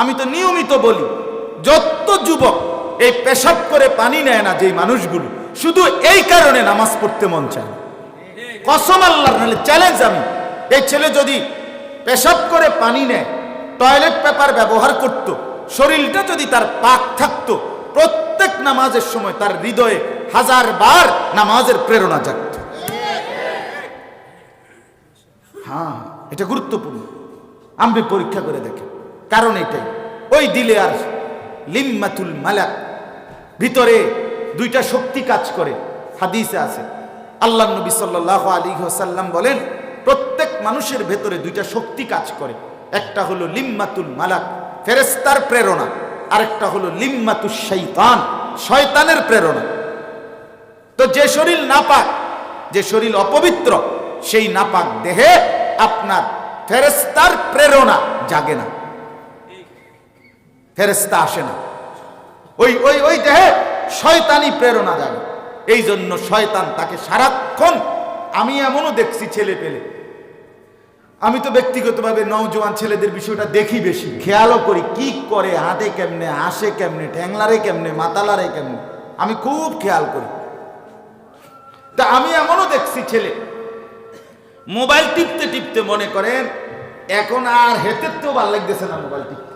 আমি তো নিয়মিত বলি, যত যুবক এই পেশাব করে পানি নেয় না যেই মানুষগুলো, শুধু এই কারণে নামাজ পড়তে মন চায় কসম আল্লাহ চ্যালেঞ্জ আমি। এই ছেলে যদি পেশাব করে পানি নেয় টয়লেট পেপার ব্যবহার করত, শরীরটা যদি তার পাক থাকতো, প্রত্যেক নামাজের সময় তার হৃদয়ে হাজার বার নামাজের প্রেরণা জাগত। হ্যাঁ এটা গুরুত্বপূর্ণ। আপনি পরীক্ষা করে দেখেন। কারণ এটাই। ওই দিলে আর লিম্মাতুল মালাক। ভিতরে দুইটা শক্তি কাজ করে। হাদিসে আছে। আল্লাহ নবী সাল্লাহ আলী সাল্লাম বলেন, প্রত্যেক মানুষের ভেতরে দুইটা শক্তি কাজ করে। একটা হলো লিম্মাতুল মালাক ফেরেস্তার প্রেরণা। আরেকটা হলো লিম্মাতুল শৈতান শয়তানের প্রেরণা। তো যে শরীর নাপাক, যে শরীর অপবিত্র, সেই নাপাক দেহে আপনার ফেরেস্তার প্রেরণা জাগে না। ফেরেস্তা আসে না। ওই ওই ওই দেহে শয়তানি প্রেরণা জাগে। এই জন্য শয়তান তাকে সারাক্ষণ, আমি এমনও দেখছি ছেলে পেলে। আমি তো ব্যক্তিগতভাবে নওজোয়ান ছেলেদের বিষয়টা দেখি বেশি। খেয়ালও করি কি করে, হাঁটে কেমনে, হাসে কেমনে ঠ্যাংলারে কেমনে, মাতালারে কেমনে। আমি খুব খেয়াল করি। তা আমি এমনও দেখছি ছেলে। মোবাইল টিপতে টিপতে মনে করেন, এখন আর হেতের তো ভালো লাগতেছে না মোবাইল টিপতে।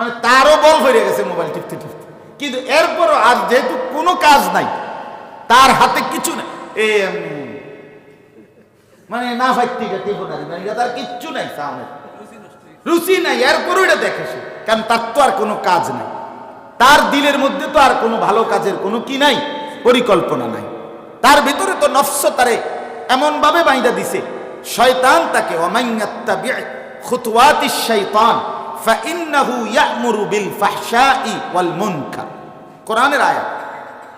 মানে তারও বল হয়ে গেছে মোবাইল টিপতে টিপতে। কিন্তু এরপরও আর যেহেতু কোনো কাজ নাই, তার হাতে কিছু নেই। এ মানে না ফাইতে এটা তার কিচ্ছু নাই সামনে। রুচি নাই, এরপরও এটা দেখে সে। কারণ তার তো আর কোনো কাজ নাই। তার দিলের মধ্যে তো আর কোনো ভালো কাজের কোনো কি নাই, পরিকল্পনা নাই। তার ভিতরে তো নফস তারে এমন ভাবে বাইন্দা দিছে, শয়তান তাকে ওমাইয়াত্তাবি খুতওয়াতি শাইতান ফাইন্নাহু ইয়ামুরু বিল ফাহশাই কোরআনের আয়াত।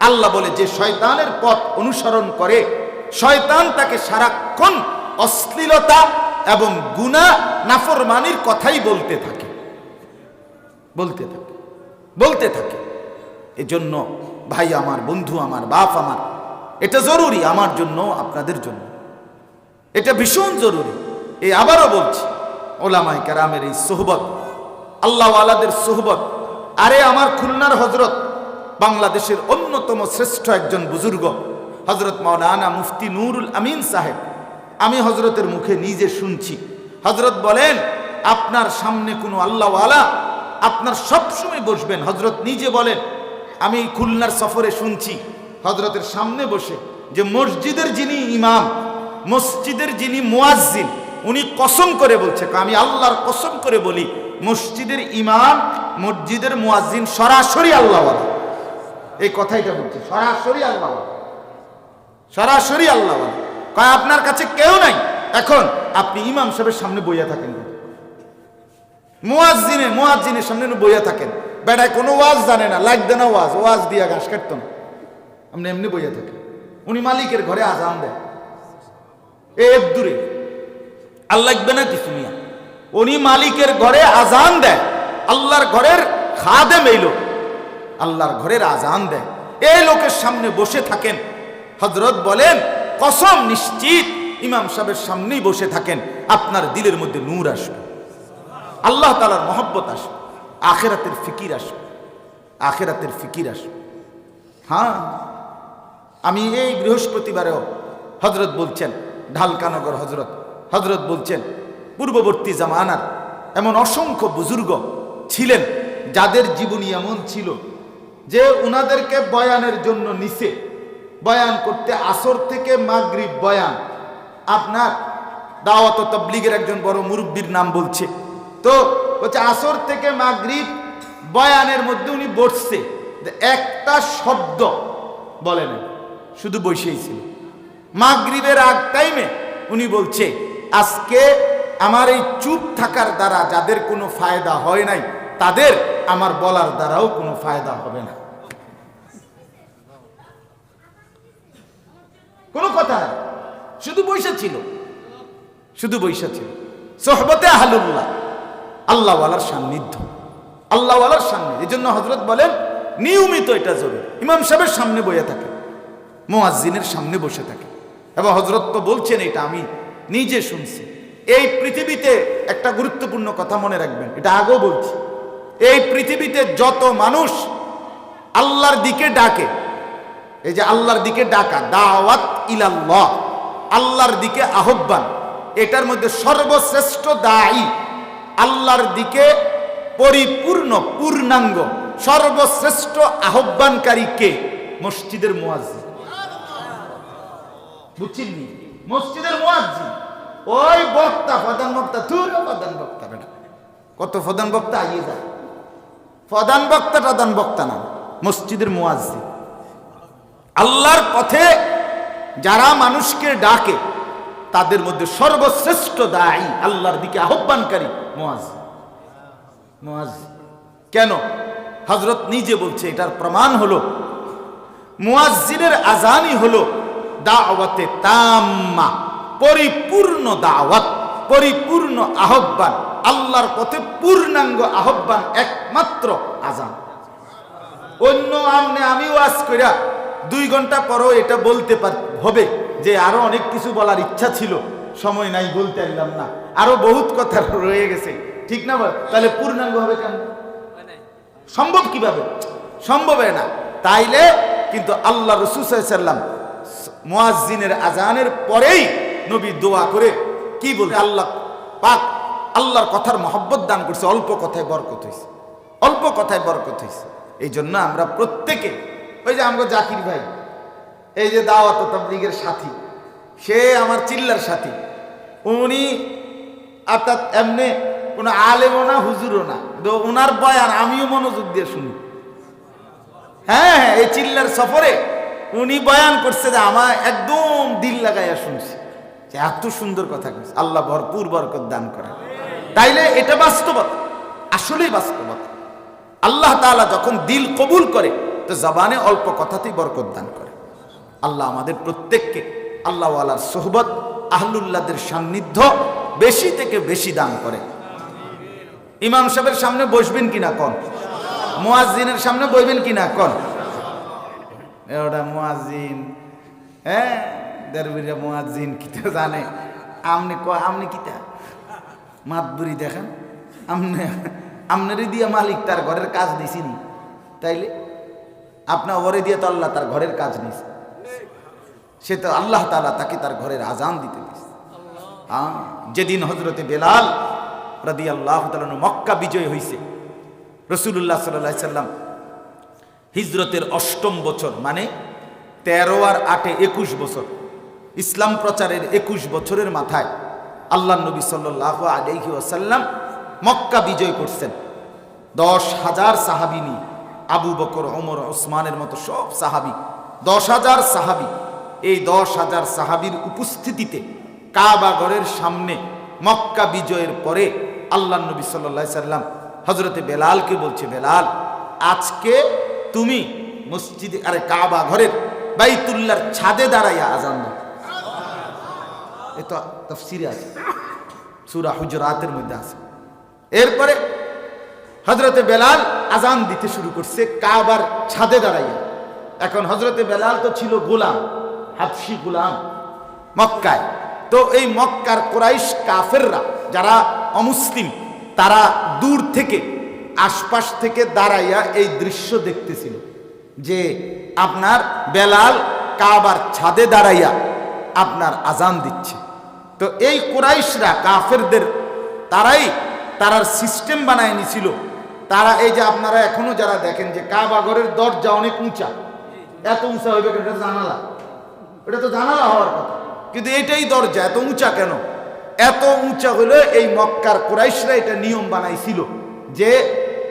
আল্লাহ বলে, যে শয়তানের পথ অনুসরণ করে, শয়তান তাকে সারাক্ষণ অশ্লীলতা এবং গুনাহ, নাফরমানির কথাই বলতে থাকে। বলতে থাকে। বলতে থাকে। এজন্য, ভাই আমার, বন্ধু আমার, বাপ আমার, এটা জরুরি, আমার জন্য, আপনাদের জন্য। এটা ভীষণ জরুরি। এই আবারও বলছি ওলামাই কেরামের এই সোহবত আল্লাহ আলাদের সোহবত। আরে আমার খুলনার হজরত, বাংলাদেশের অন্যতম শ্রেষ্ঠ একজন বুজুর্গ, হজরত মৌলানা মুফতি নুরুল আমিন সাহেব। আমি হজরতের মুখে নিজে শুনছি। হজরত বলেন, আপনার সামনে কোনো আল্লাহওয়ালা আপনার সবসময় বসবেন। হজরত নিজে বলেন, আমি খুলনার সফরে শুনছি। হজরতের সামনে বসে যে মসজিদের যিনি ইমাম, মসজিদের যিনি মুয়াজ্জিন, উনি কসম করে বলছে, আমি আল্লাহর কসম করে বলি মসজিদের ইমাম, মসজিদের মুয়াজ্জিন সরাসরি আল্লাহওয়ালা এই কথাইটা বলছে, সরাসরি আল্লাহ সরাসরি আল্লাহওয়ালা কয়, আপনার কাছে কেউ নাই? এখন আপনি ইমাম সাহেবের সামনে বইয়া থাকেন মুয়াজ্জিনে, মুয়াজ্জিনের সামনে বইয়া থাকেন। বেড়ায় কোনো ওয়াজ জানে না লাগবে না ওয়াজ ওয়াজ দিয়া ঘাস কাটতো না। আপনি এমনি বইয়া থাকেন। উনি মালিকের ঘরে আজান দেয় এ দূরে। আর লাগবে না কিছু মিয়া। উনি মালিকের ঘরে আজান দেয়। আল্লাহর ঘরের খাদে মেইল আল্লাহর ঘরের আজান দেয়। এই লোকের সামনে বসে থাকেন। হজরত বলেন, কসম নিশ্চিত, ইমাম সাহেবের সামনেই বসে থাকেন। আপনার দিলের মধ্যে নূর আসবে। আল্লাহ তালার মহব্বত আসবে। আখেরাতের ফিকির আসবে। আখেরাতের ফিকির আসবে। হ্যাঁ আমি এই বৃহস্পতিবারেও হজরত বলছেন, ঢালকানগর হজরত হজরত বলছেন পূর্ববর্তী জামানার এমন অসংখ্য বুজুর্গ ছিলেন যাদের জীবনী এমন ছিল যে উনাদেরকে বয়ানের জন্য নিচে বয়ান করতে আসর থেকে মাগরিব বয়ান। আপনার দাওয়াত তবলিগের একজন বড় মুরব্বীর নাম বলছে। তো হচ্ছে আসর থেকে মাগরিব বয়ানের মধ্যে উনি বসছে। একটা শব্দ বলে না শুধু বসেই ছিল। মাগরিবের আগ টাইমে উনি বলছে, আজকে আমার এই চুপ থাকার দ্বারা যাদের কোনো ফায়দা হয় নাই, তাদের আমার বলার দ্বারাও কোনো ফায়দা হবে না। কোনো কথা শুধু বৈশা ছিল। শুধু বৈশা ছিল। সোহবতে আহলুল্লাহ। আল্লাহওয়ালার সান্নিধ্য। আল্লাহওয়ালার সান্নিধ্য এই জন্য হজরত বলেন, নিয়মিত এটা জরুরি। ইমাম সাহেবের সামনে বইয়া থাকে। মোয়াজ্জিনের সামনে বসে থাকে। এবং হজরত তো বলছেন, এটা আমি নিজে শুনছি। এই পৃথিবীতে একটা গুরুত্বপূর্ণ কথা মনে রাখবেন, এটা আগেও বলছি। এই পৃথিবীতে যত মানুষ আল্লাহর দিকে ডাকে, এই যে আল্লাহর দিকে ডাকা, দাওয়াত ইলাল্লাহ, আল্লাহর দিকে আহ্বান, এটার মধ্যে সর্বশ্রেষ্ঠ দায়ী, আল্লাহর দিকে পরিপূর্ণ, পূর্ণাঙ্গ, সর্বশ্রেষ্ঠ আহ্বানকারী কে? মসজিদের মুয়াজ্জিন। বুঝছিনি মসজিদের মুয়াজ্জিন। ওই বক্তা, প্রধান বক্তা তুই প্রধান বক্তা, বেটা। কত প্রধান বক্তা, আইয়ে যায় প্রধান বক্তা প্রধান বক্তা না। মসজিদের মুয়াজ্জিন। আল্লাহর পথে যারা মানুষকে ডাকে, তাদের মধ্যে সর্বশ্রেষ্ঠ দায়ী, আল্লাহর দিকে আহ্বানকারী মোয়াজ মোয়াজ কেন? হজরত নিজে বলছে, এটার প্রমাণ হলো, মুয়াজ্জিনের আজানই হলো দা দাওয়াতে তাম্মা। পরিপূর্ণ দাওয়াত, পরিপূর্ণ আহ্বান, আল্লাহর পথে পূর্ণাঙ্গ আহ্বান একমাত্র আজান। অন্য আমনে আমি ওয়াজ কইরা দুই ঘণ্টা পরও এটা বলতে হবে যে আরও অনেক কিছু বলার ইচ্ছা ছিল, সময় নাই বলতে পারলাম না। আরও বহুত কথা রয়ে গেছে, ঠিক না বল? তাহলে পূর্ণাঙ্গ হবে কেন? সম্ভব কীভাবে? সম্ভব না। তাইলে কিন্তু আল্লাহ রসুল সাল্লাম মুয়াজ্জিনের আজানের পরেই নবী দোয়া করে কি বলতে আল্লাহ পাক আল্লাহর কথার মহব্বত দান করছে, অল্প কথায় বরকত হয়েছে অল্প কথায় বরকত হয়েছে এই জন্য আমরা প্রত্যেকে, ওই যে আমরা জাকির ভাই, এই যে দাওয়াত তাবলীগের সাথী, সে আমার চিল্লার সাথী। উনি অর্থাৎ এমনি কোনো আলেমও না, হুজুরও না। ওনার বয়ান আমিও মনোযোগ দিয়ে শুনি। হ্যাঁ হ্যাঁ এই চিল্লার সফরে উনি বয়ান করছে যে আমার একদম দিল লাগাইয়া শুনছি। যে এত সুন্দর কথা কইছে। আল্লাহ ভরপুর বরকত দান করে তাইলে এটা বাস্তবতা, আসলেই বাস্তবতা। আল্লাহ তাআলা যখন দিল কবুল করে, তো জবানে অল্প কথাতেই বরকত দান করে আল্লাহ আমাদের প্রত্যেককে, আল্লাহওয়ালার সোহবত আহলুল্লাহদের সান্নিধ্য বেশি থেকে বেশি দান করে। ইমাম সাহেবের সামনে বসবেন কিনা কন? মুয়াজ্জিনের সামনে বসবেন কিনা কন? ওটা মুয়াজ্জিন। হ্যাঁ? দেরবিরা মুয়াজ্জিন কিতা জানে? আমনি ক আমনি কিতা? মাতবুরি দেখেন। আমনে আমনেরই দিয়া মালিক তার ঘরের কাজ দিছিনি। তাইলে? আপনার ওরে দিয়ে তো আল্লাহ তার ঘরের কাজ নিছে। সে তো আল্লাহ তাআলা তাকে তার ঘরের আজান দিতে দিছে। হ্যাঁ? যেদিন হজরতে বেলাল রাদি আল্লাহ মক্কা বিজয় হয়েছে রসুল্লাহ সাল্লাহ সাল্লাম হিজরতের অষ্টম বছর মানে তেরো আর আটে একুশ বছর। ইসলাম প্রচারের একুশ বছরের মাথায় আল্লাহ নবী সাল্লাহ আলহি ওসাল্লাম মক্কা বিজয় করছেন। দশ হাজার সাহাবিনী আবু বকর, ওমর, ওসমানের মতো সব সাহাবি, দশ হাজার সাহাবি, এই দশ হাজার সাহাবির উপস্থিতিতে কাবাগরের সামনে মক্কা বিজয়ের পরে আল্লাহ নবী সাল্লা সাল্লাম হজরতে বেলালকে বলছে, বেলাল, আজকে তুমি মসজিদে, আরে কাবা ঘরের বাইতুল্লার ছাদে দাঁড়াইয়া আজান দাও। এ তো তফসিরে আছে। সুরা হুজরাতের মধ্যে আছে। এরপরে হজরতে বেলাল আজান দিতে শুরু করছে কাবার ছাদে দাঁড়াইয়া। এখন হজরতে বেলাল তো ছিল গোলাম, হাফসি গোলাম, মক্কায়। তো এই মক্কার কোরাইশ কাফেররা যারা অমুসলিম, তারা দূর থেকে, আশপাশ থেকে দাঁড়াইয়া এই দৃশ্য দেখতেছিল যে আপনার বেলাল কাবার ছাদে দাঁড়াইয়া আপনার আজান দিচ্ছে। তো এই কোরাইশরা, কাফেরদের, তারাই তারার সিস্টেম বানায় নিছিল। তারা এই যে আপনারা এখনও যারা দেখেন যে কাবাগরের দরজা অনেক উঁচা, এত উঁচা হইবে কেন? এটা জানালা। এটা তো জানালা হওয়ার কথা। কিন্তু এটাই দরজা, এত উঁচা কেন? এত উঁচা হলে এই মক্কার কোরাইশরা এটা নিয়ম বানাইছিল যে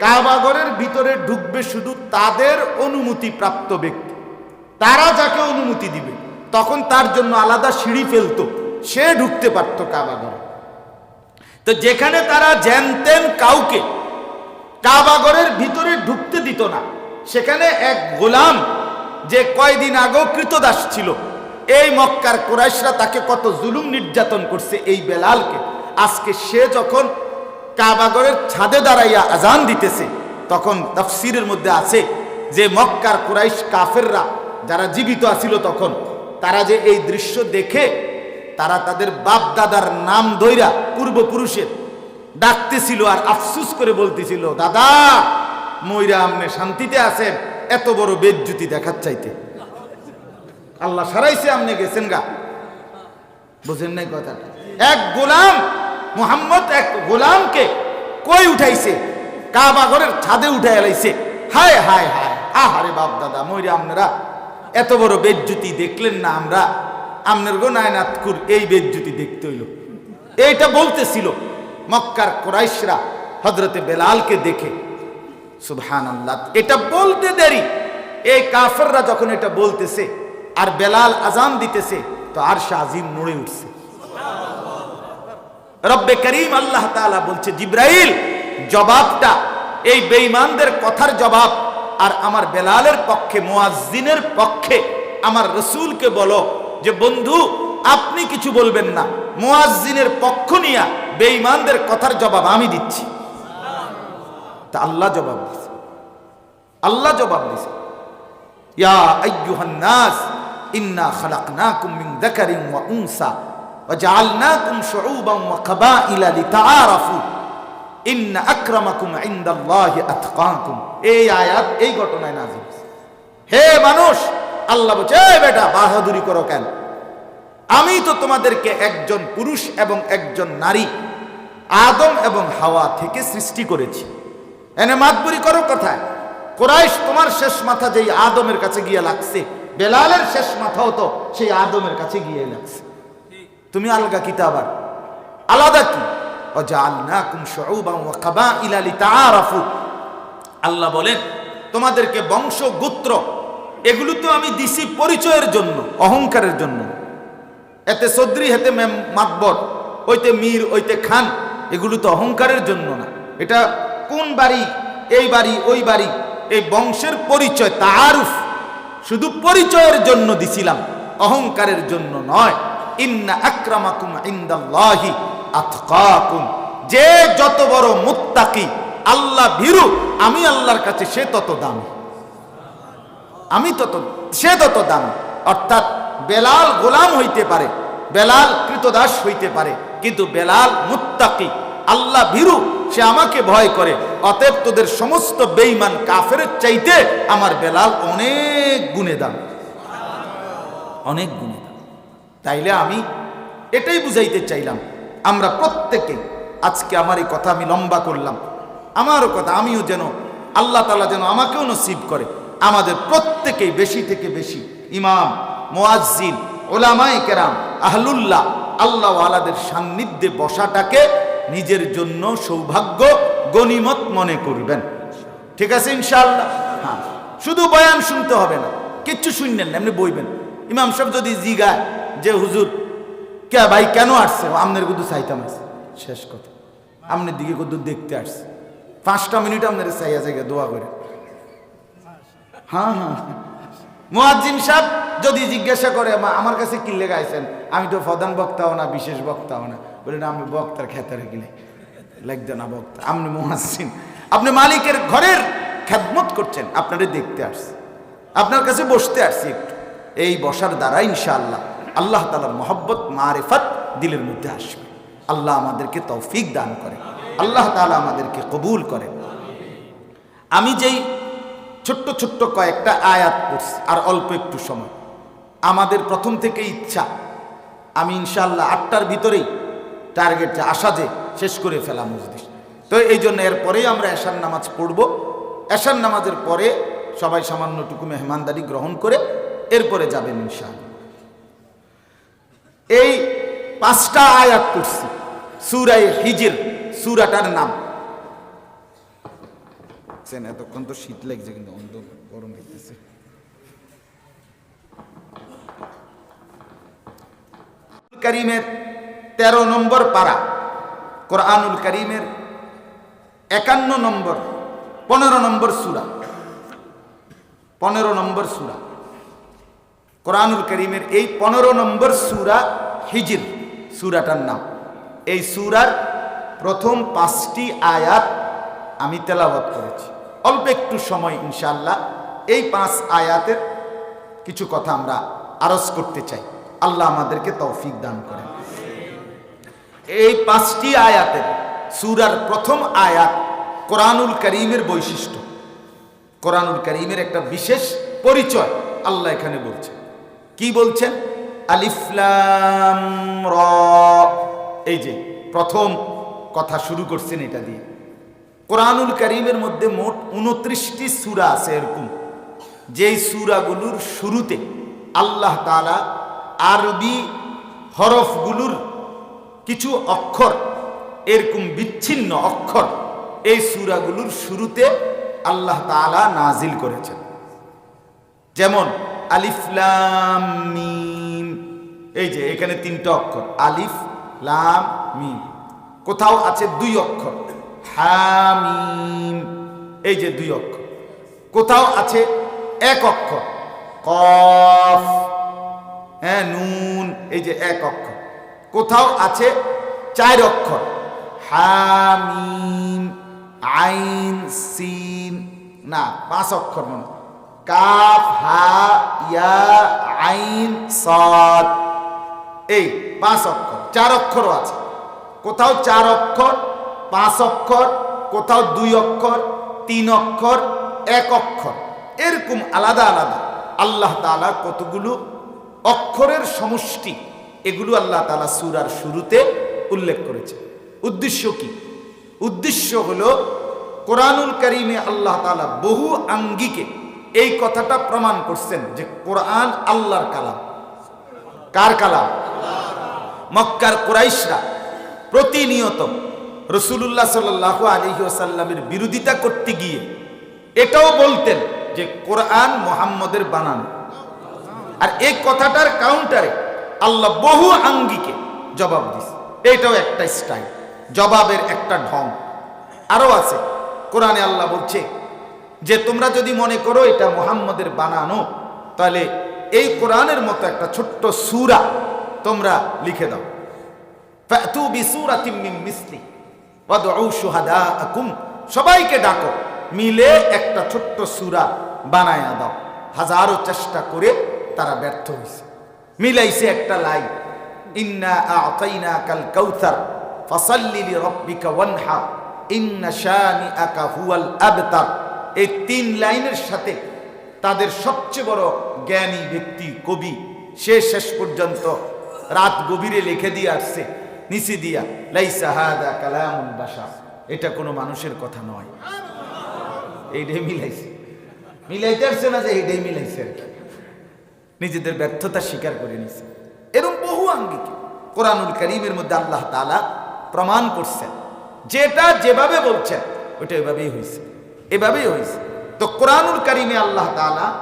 কাবাগরের ভিতরে ঢুকবে শুধু তাদের অনুমতি প্রাপ্ত ব্যক্তি। তারা যাকে অনুমতি দিবে। তখন তার জন্য আলাদা সিঁড়ি ফেলতো। সে ঢুকতে পারত কাবাগরে তো যেখানে তারা জানতেন কাউকে কাবাগরের ভিতরে ঢুকতে দিত না, সেখানে এক গোলাম যে কয়দিন আগেও কৃতদাস ছিল, এই মক্কার কোরাইশরা তাকে কত জুলুম নির্যাতন করছে এই বেলালকে। আজকে সে যখন কাবাগরের ছাদে দাঁড়াইয়া আজান দিতেছে, তখন তফসিরের মধ্যে আছে যে মক্কার কুরাইশ কাফেররা যারা জীবিত আছিল তখন তারা যে এই দৃশ্য দেখে, তারা তাদের বাপ দাদার নাম ধইরা পূর্বপুরুষের ডাকতেছিল আর আফসুস করে বলতেছিল, দাদা ময়রা আমনে শান্তিতে আছেন, এত বড় বেজ্জুতি দেখার চাইতে। আল্লাহ সারাইছে আমনে গেছেন গা। বুঝেন নাই কথাটা। এক গোলাম, মোহাম্মদ এক গোলামকে কই উঠাইছে? কাবা ঘরের ছাদে উঠাই এলাইছে হায় হায় হায়, আহারে বাপ দাদা ময়রা আপনারা এত বড় বেজ্জুতি দেখলেন না আমরা? আমনের গো নায়নাথকুর এই বেজ্জুতি দেখতে হইল। এইটা বলতেছিল মক্কার কোরাইশরা হজরতে বেলালকে দেখে। সুবহান আল্লাহ এটা বলতে দেরি। এই কাফেররা যখন এটা বলতেছে আর বেলাল আজান দিতেছে, তো আর আজিম নড়ে উঠছে। রব্বে করিম আল্লাহ তাআলা বলছে, জিব্রাইল, জবাবটা, এই বেঈমানদের কথার জবাব আর আমার বেলালের পক্ষে, মুয়াজ্জিনের পক্ষে আমার রসুলকে বলো যে, বন্ধু, আপনি কিছু বলবেন না। মুয়াজ্জিনের পক্ষ নিয়া বেঈমানদের কথার জবাব আমি দিচ্ছি। তা আল্লাহ জবাব দিছে। আল্লাহ জবাব দিছে। ইয়া ইন্না ইন্না এই আয়াত, এই ঘটনায় নাজিল হে মানুষ, আল্লাহ বলছে বেটা, বাহাদুরি করো কেন? আমি তো তোমাদেরকে একজন পুরুষ এবং একজন নারী, আদম এবং হাওয়া থেকে সৃষ্টি করেছি। এনে মাতবুরি করো কথায়? কোরাইশ তোমার শেষ মাথা যেই আদমের কাছে গিয়ে লাগছে, বেলালের শেষ মাথাও তো সেই আদমের কাছে গিয়ে লাগছে। তুমি আলগা কিতাবার আলাদা কি? অজা আলনা কুম আল্লাহ বলেন, তোমাদেরকে বংশ, গোত্র এগুলো তো আমি দিছি পরিচয়ের জন্য, অহংকারের জন্য। এতে সদ্রি হেতে মাতবর, ওইতে মীর, ওইতে খান এগুলো তো অহংকারের জন্য না। এটা কোন বাড়ি? এই বাড়ি, ওই বাড়ি। এই বংশের পরিচয় তারুফ শুধু পরিচয়ের জন্য দিছিলাম, অহংকারের জন্য নয়। ইন্না আক্রামাকুম ইন্দাল্লাহি আতকাকুম। যে যত বড় মুত্তাকি আল্লাহ ভীরু, আমি আল্লাহর কাছে সে তত দামি। আমি তত, সে তত দাম। অর্থাৎ বেলাল গোলাম হইতে পারে, বেলাল কৃতদাস হইতে পারে, কিন্তু বেলাল মুত্তাকি, আল্লাহ ভীরু, সে আমাকে ভয় করে। অতএব তোদের সমস্ত বেইমান কাফের চাইতে আমার বেলাল অনেক গুণে দাম। অনেক গুণে দাম। তাইলে আমি এটাই বুঝাইতে চাইলাম, আমরা প্রত্যেকে, আজকে আমার এই কথা আমি লম্বা করলাম। আমারও কথা, আমিও যেন আল্লাহ তালা যেন আমাকেও নসিব করে। আমাদের প্রত্যেকেই বেশি থেকে বেশি ইমাম, মোয়াজ্জিন ওলামাই কেরাম, আহলুল্লাহ, আল্লাহ আলাদের সান্নিধ্যে বসাটাকে নিজের জন্য সৌভাগ্য গনিমত মনে করবেন। ঠিক আছে, ইনশাআল্লাহ? হ্যাঁ। শুধু বয়ান শুনতে হবে না, কিচ্ছু শুনলেন না, এমনি বইবেন। ইমাম সাহেব যদি জিগায় যে, হুজুর, কে ভাই কেন আসছে? আমনের কুদু চাইতাম আসছে শেষ কথা। আমনের দিকে কুদু দেখতে আসছে। পাঁচটা মিনিট আপনার চাইয়া জায়গা, দোয়া করে। হ্যাঁ হ্যাঁ। মুয়াজ্জিন সাহেব যদি জিজ্ঞাসা করে আমার কাছে কি লেগে আইছেন? আমি তো প্রধান বক্তাও না, বিশেষ বক্তাও না। বলে, না, আমি বক্তার খেতারে গেলে লাগবে না বক্তা। আপনি মুহাজ্জিন আপনি মালিকের ঘরের খেদমত করছেন। আপনারে দেখতে আসছে। আপনার কাছে বসতে আসছি একটু। এই বসার দ্বারা ইনশাআল্লাহ আল্লাহ তালার মহব্বত, মারেফত দিলের মধ্যে আসবে। আল্লাহ আমাদেরকে তৌফিক দান করে। আল্লাহ তাআলা আমাদেরকে কবুল করে। আমি যেই ছোট্ট ছোট্ট কয়েকটা আয়াত পড়ছি, আর অল্প একটু সময়। আমাদের প্রথম থেকে ইচ্ছা, আমি ইনশাল্লাহ আটটার ভিতরেই টার্গেটটা আসা যে শেষ করে ফেলা মসজিদ। তো এই জন্য এরপরেই আমরা এশার নামাজ পড়ব। এশার নামাজের পরে সবাই সামান্যটুকু মেহমানদারি গ্রহণ করে এরপরে যাবেন ইনশাআল্লাহ। এই পাঁচটা আয়াত পড়ছি সুরাই হিজির। সুরাটার নাম। এতক্ষণ তো শীত লাগছে কিন্তু অন্ধ গরম লাগতেছে। করিমের তেরো নম্বর পারা কোরআনুল করিমের একান্ন নম্বর পনেরো নম্বর সুরা। পনেরো নম্বর সুরা। কোরআনুল করিমের এই পনেরো নম্বর সুরা হিজির সুরাটার নাম। এই সুরার প্রথম পাঁচটি আয়াত আমি তেলাওয়াত করেছি। অল্প একটু সময় ইনশাল্লাহ এই পাঁচ আয়াতের কিছু কথা আমরা আরজ করতে চাই। আল্লাহ আমাদেরকে তৌফিক দান করেন। এই পাঁচটি আয়াতের সুরার প্রথম আয়াত কোরআনুল করিমের বৈশিষ্ট্য। কোরআনুল করিমের একটা বিশেষ পরিচয় আল্লাহ এখানে বলছেন। কি বলছেন? আলিফলাম র। এই যে, প্রথম কথা শুরু করছেন এটা দিয়ে। কোরআনুল করিমের মধ্যে মোট উনত্রিশটি সূরা আছে এরকম। যেই সূরাগুলোর শুরুতে আল্লাহ তাআলা আরবি হরফগুলোর কিছু অক্ষর, এরকম বিচ্ছিন্ন অক্ষর এই সূরাগুলোর শুরুতে আল্লাহ তাআলা নাজিল করেছেন। যেমন আলিফ লাম মিম, এই যে এখানে তিনটা অক্ষর, আলিফ লাম মিম। কোথাও আছে দুই অক্ষর। হামিম, এই যে দুই অক্ষর। কোথাও আছে এক অক্ষর। কফ হ্যাঁ নুন, এই যে এক অক্ষর। কোথাও আছে চার অক্ষর। হামিম, আইন, সিন, না, পাঁচ অক্ষর মনে কাফ, হা, ইয়া, আইন, সদ, এই পাঁচ অক্ষর। চার অক্ষরও আছে। কোথাও চার অক্ষর, পাঁচ অক্ষর, কোথাও দুই অক্ষর, তিন অক্ষর, এক অক্ষর। এরকম আলাদা আলাদা। আল্লাহ তাআলা কতগুলো অক্ষরের সমষ্টি, এগুলো আল্লাহ তালা সুরার শুরুতে উল্লেখ করেছে উদ্দেশ্য কি? উদ্দেশ্য হলো, কোরআনুল করিমে আল্লাহ তাআলা বহু আঙ্গিকে এই কথাটা প্রমাণ করছেন যে কোরআন আল্লাহর কালাম। কার কালাম? মক্কার কুরাইশরা। প্রতিনিয়ত রসুল্লাহ সাল আলহি আসাল্লামের বিরোধিতা করতে গিয়ে এটাও বলতেন যে কোরআন মোহাম্মদের বানানো। আর এই কথাটার কাউন্টারে আল্লাহ বহু আঙ্গিকে জবাব দিছে। এটাও একটা স্টাইল জবাবের একটা ঢং। আরও আছে, কোরআনে আল্লাহ বলছে যে, তোমরা যদি মনে করো এটা মোহাম্মদের বানানো, তাহলে এই কোরআনের মতো একটা ছোট্ট সূরা তোমরা লিখে দাও। ফাতু বিসূরাতিম মিন মিসলি ওয়াদউ সবাইকে ডাকো, মিলে একটা ছোট্ট সূরা বানায়া দাও। হাজারো চেষ্টা করে তারা ব্যর্থ হয়েছে মিলাইছে একটা লাইন, ইন্না আ'তাইনাকাল কাউসার, ফাসাল্লি লিরাব্বিকা ওয়ানহার ইন্না শানিআকা হুয়াল আবতার। এই তিন লাইনের সাথে তাদের সবচেয়ে বড় জ্ঞানী ব্যক্তি, কবি, সে শেষ পর্যন্ত রাত গভীরে লিখে দিয়ে আসছে নিচে দিয়া, লাইসা হাদা কালামুল বাশার। এটা কোনো মানুষের কথা নয়। এইটাই মিলাইছে। মিলাইতে আসছে না যে এইটাই মিলাইছে আর কি। নিজেদের ব্যর্থতা স্বীকার করে নিছে। এরকম বহু আঙ্গিকে কোরআনুল করিমের মধ্যে আল্লাহ তাআলা প্রমাণ করছেন। যেটা যেভাবে বলছেন ওটা এভাবেই হয়েছে এভাবেই হয়েছে তো কোরআনুল করিমে আল্লাহ তাআলা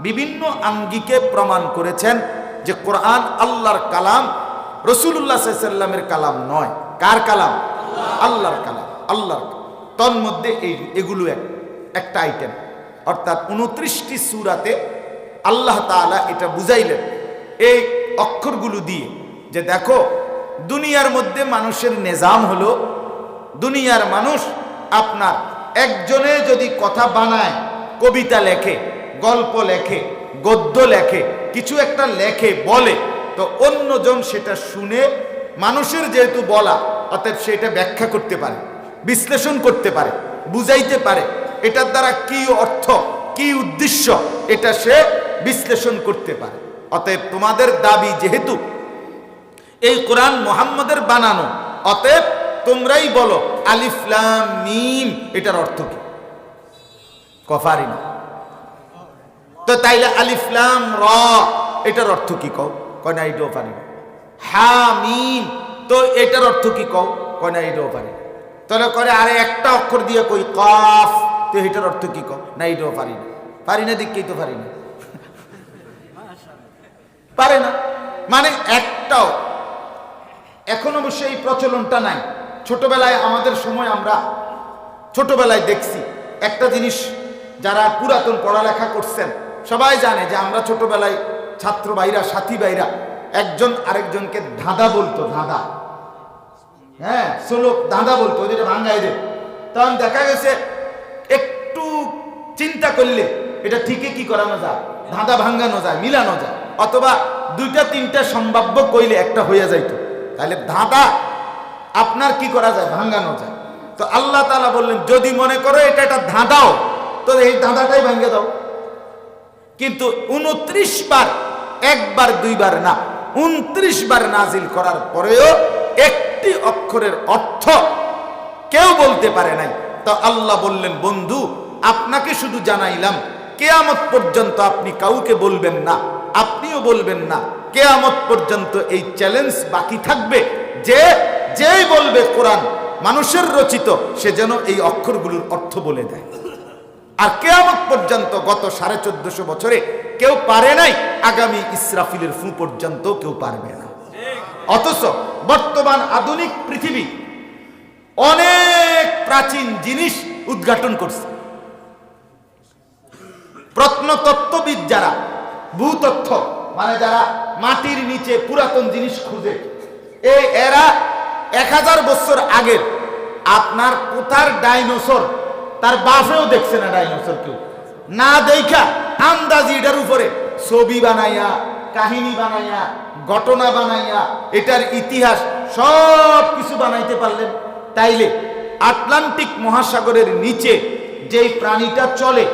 বিভিন্ন আঙ্গিকে প্রমাণ করেছেন যে কোরআন আল্লাহর কালাম রসুল্লাহ সাল্লামের কালাম নয়। কার কালাম? আল্লাহর কালাম। আল্লাহর তন্মধ্যে এই এগুলো এক, একটা আইটেম অর্থাৎ উনত্রিশটি সুরাতে আল্লাহ তাআলা এটা বুঝাইলেন। এই অক্ষরগুলো দিয়ে যে দেখো, দুনিয়ার মধ্যে মানুষের নিজাম হলো, দুনিয়ার মানুষ আপনার একজনে যদি কথা বানায়, কবিতা লেখে, গল্প লেখে, গদ্য লেখে, কিছু একটা লেখে, বলে তো অন্যজন সেটা শুনে মানুষের যেহেতু বলা, অতএব সেটা ব্যাখ্যা করতে পারে, বিশ্লেষণ করতে পারে, বুঝাইতে পারে, এটার দ্বারা কি অর্থ, কি উদ্দেশ্য, এটা সে বিশ্লেষণ করতে পারে। অতএব তোমাদের দাবি যেহেতু এই কোরআন মোহাম্মদের বানানো, অতএব তোমরাই বলো আলিফলাম মিম, এটার অর্থ কি? কফারি না। তো তাইলে আলিফলাম র, এটার অর্থ কি কও? কয় না এটাও পারি। না হা মিম তো এটার অর্থ কি কও? কয় না এটাও পারি। না তাহলে করে আরে একটা অক্ষর দিয়ে কই, কফ, তো এটার অর্থ কি কও? না এটাও পারি না। পারি না দিককেই তো পারি না। পারে না। মানে একটাও। এখন অবশ্য এই প্রচলনটা নাই। ছোটবেলায় আমাদের সময় আমরা ছোটবেলায় দেখছি, একটা জিনিস যারা পুরাতন পড়ালেখা করছেন, সবাই জানে যে আমরা ছোটবেলায় ছাত্র ভাইরা, সাথী ভাইরা, একজন আরেকজনকে ধাঁধা বলতো, ধাঁধা। হ্যাঁ সোলোক ধাঁধা বলতো যেটা ভাঙ্গাই দে তখন দেখা গেছে, একটু চিন্তা করলে এটা ঠিকই কি করানো যায়? ধাঁধা ভাঙ্গানো যায়, মিলানো যায়। অথবা দুইটা, তিনটা সম্ভাব্য কইলে একটা হইয়া যাইত। তাহলে ধাঁধা আপনার কি করা যায়? ভাঙ্গানো যায়। তো আল্লাহ তালা বললেন, যদি মনে করো এটা একটা ধাঁধাও, তো এই ধাঁধাটাই ভেঙে দাও। কিন্তু উনত্রিশ বার, একবার, দুইবার না, উনত্রিশ বার নাজিল করার পরেও একটি অক্ষরের অর্থ কেউ বলতে পারে নাই। তো আল্লাহ বললেন, বন্ধু, আপনাকে শুধু জানাইলাম, কেয়ামত পর্যন্ত আপনি কাউকে বলবেন না, আপনিও বলবেন না, কেয়ামত পর্যন্ত এই চ্যালেঞ্জ বাকি থাকবে। যে, যেই বলবে কোরআন, মানুষের রচিত, সে যেন এই অক্ষরগুলোর অর্থ বলে দেয়। আর কেয়ামত পর্যন্ত গত সাড়ে চোদ্দশো বছরে কেউ পারে নাই, আগামী ইসরাফিলের ফু পর্যন্ত কেউ পারবে না। অথচ বর্তমান আধুনিক পৃথিবী অনেক প্রাচীন জিনিস উদ্ঘাটন করছে। প্রত্নতত্ত্ববিদ যারা, ভূতত্ত্ব মানে যারা মাটির নিচে পুরাতন জিনিস খুঁজে এই এরা এক হাজার বছর আগের আপনার কোথার ডাইনোসর তার বাপেও দেখছে না ডাইনোসর কেউ। না দেখা, আন্দাজি এটার উপরে। ছবি বানাইয়া, কাহিনী বানাইয়া, ঘটনা বানাইয়া, এটার ইতিহাস, সব কিছু বানাইতে পারলেন। তাইলে আটলান্টিক মহাসাগরের নিচে যেই প্রাণীটা চলে,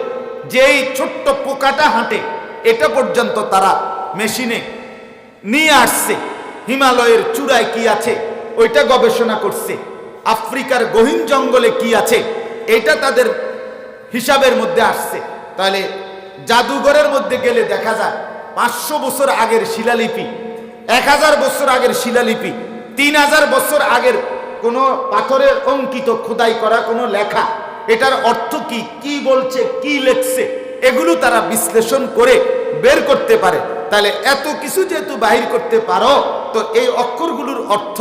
যেই ছোট্ট পোকাটা হাঁটে, এটা পর্যন্ত তারা মেশিনে নিয়ে আসছে। হিমালয়ের চূড়ায় কি আছে, ওইটা গবেষণা করছে। আফ্রিকার গহীন জঙ্গলে কি আছে এটা তাদের হিসাবের মধ্যে আসছে। তাহলে জাদুঘরের মধ্যে গেলে দেখা যায় পাঁচশো বছর আগের শিলালিপি, এক হাজার বছর আগের শিলালিপি, তিন হাজার বছর আগের কোনো পাথরের অঙ্কিত খোদাই করা কোনো লেখা, এটার অর্থ কি কি বলছে, কি লেখছে, এগুলো তারা বিশ্লেষণ করে বের করতে পারে। তাহলে এত কিছু যেহেতু বাহির করতে পারো, তো এই অক্ষরগুলোর অর্থ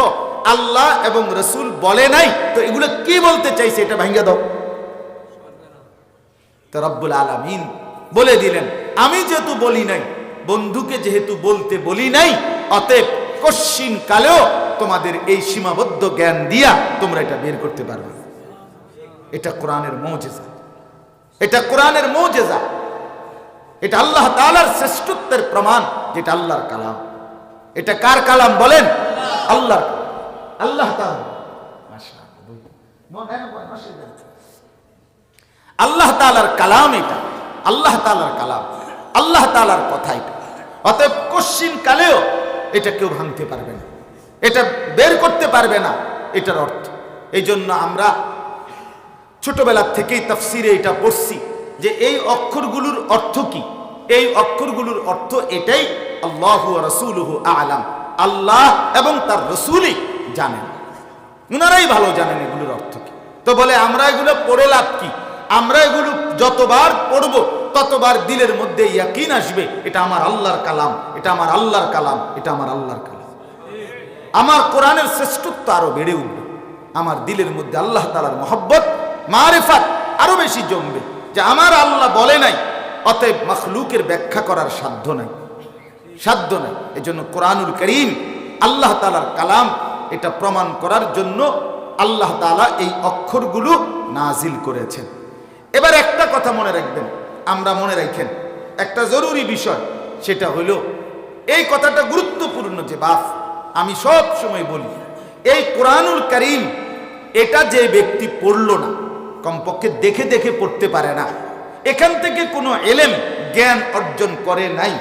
আল্লাহ এবং রসুল বলে নাই, তো এগুলো কি বলতে চাইছে এটা ভাঙ্গে দাও। তো রব্বুল আলামিন বলে দিলেন, আমি যেহেতু বলি নাই, বন্ধুকে যেহেতু বলতে বলি নাই, অতএব কশ্চিন কালেও তোমাদের এই সীমাবদ্ধ জ্ঞান দিয়া তোমরা এটা বের করতে পারবে। এটা কোরআনের মৌজেজা। এটা কোরআনের মৌজেজা। এটা আল্লাহ তালার শ্রেষ্ঠত্বের প্রমাণ, যেটা আল্লাহর কালাম। এটা কার কালাম বলেন? আল্লাহর আল্লাহ আল্লাহ তালার কালাম এটা। আল্লাহ তালার কালাম। আল্লাহ তালার কথা এটা। অতএব কশ্চিন কালেও এটা কেউ ভাঙতে পারবে না। এটা বের করতে পারবে না এটার অর্থ। এই জন্য আমরা ছোটবেলার থেকেই তাফসিরে এটা পড়ছি যে এই অক্ষরগুলোর অর্থ কি? এই অক্ষরগুলোর অর্থ এটাই আল্লাহ রসুলহু আলাম। আল্লাহ এবং তার রসুলই জানেন। উনারাই ভালো জানেন এগুলোর অর্থ কি। তো বলে, আমরা এগুলো পড়ে লাভ কি? আমরা এগুলো যতবার পড়ব, ততবার দিলের মধ্যে ইয়াকিন আসবে। এটা আমার আল্লাহর কালাম, এটা আমার আল্লাহর কালাম, এটা আমার আল্লাহর কালাম। আমার কোরআনের শ্রেষ্ঠত্ব আরও বেড়ে উঠবে। আমার দিলের মধ্যে আল্লাহ তালার মহব্বত, মারেফাত আরও বেশি জমবে যে আমার আল্লাহ বলে নাই, অতএব মখলুকের ব্যাখ্যা করার সাধ্য নাই। সাধ্য নাই। এজন্য কোরআনুল করিম আল্লাহ তালার কালাম এটা প্রমাণ করার জন্য আল্লাহ তালা এই অক্ষরগুলো নাজিল করেছেন। এবার একটা কথা মনে রাখবেন, আমরা মনে রাখেন, একটা জরুরি বিষয়, সেটা হলো এই কথাটা গুরুত্বপূর্ণ যে বাপ আমি সব সময় বলি, এই কোরআনুল করিম এটা যে ব্যক্তি পড়ল না, কমপক্ষে দেখে দেখে পড়তে পারে না, এখান থেকে কোনো এলেম জ্ঞান অর্জন করে নাই,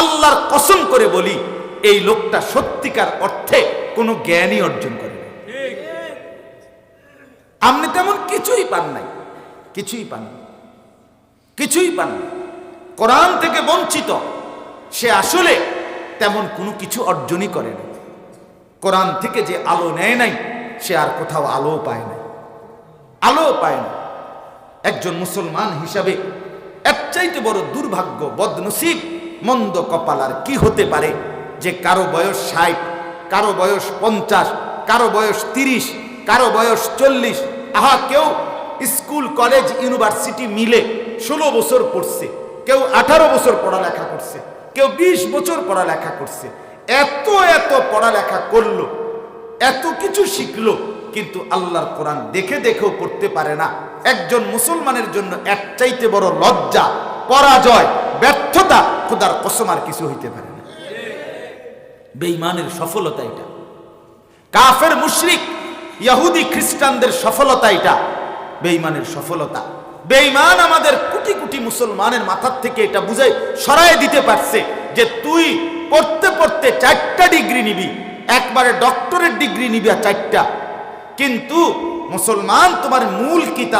আল্লাহর কসম করে বলি এই লোকটা সত্যিকার অর্থে কোনো জ্ঞানই অর্জন করে আপনি তেমন কিছুই পান নাই। কিছুই পান নাই। কিছুই পান নাই। কোরআন থেকে বঞ্চিত সে আসলে তেমন কোনো কিছু অর্জনই করে না কোরআন থেকে যে আলো নেয় নাই সে আর কোথাও আলো পায় না আলো পায় না একজন মুসলমান হিসাবে এর চাইতে বড় দুর্ভাগ্য বদনসিব মন্দ কপাল আর কি হতে পারে? যে কারও বয়স ষাট, কারও বয়স পঞ্চাশ, কারও বয়স তিরিশ, কারও বয়স চল্লিশ, আহা, কেউ স্কুল, কলেজ, ইউনিভার্সিটি মিলে ষোলো বছর পড়ছে, কেউ আঠারো বছর পড়ালেখা করছে, কেউ বিশ বছর পড়ালেখা করছে, এত এত পড়ালেখা করল, এত কিছু শিখলো, কিন্তু আল্লাহর কোরআন দেখে দেখেও পড়তে পারে না। একজন মুসলমানের জন্য এক চাইতে বড় লজ্জা, পরাজয়, ব্যর্থতা, খোদার কসমার কিছু হইতে পারে বেঈমানের সফলতা এটা। কাফের, মুশরিক, ইয়াহুদি, খ্রিস্টানদের সফলতা এটা, বেঈমানের সফলতা। বেঈমান আমাদের কোটি কোটি মুসলমানের মাথার থেকে এটা বুঝাই সরায় দিতে পারছে যে তুই পড়তে পড়তে চারটা ডিগ্রি নিবি, একবারে ডক্টরের ডিগ্রি নিবি আর চারটা। কিন্তু মুসলমান তোমার মূল কিতাব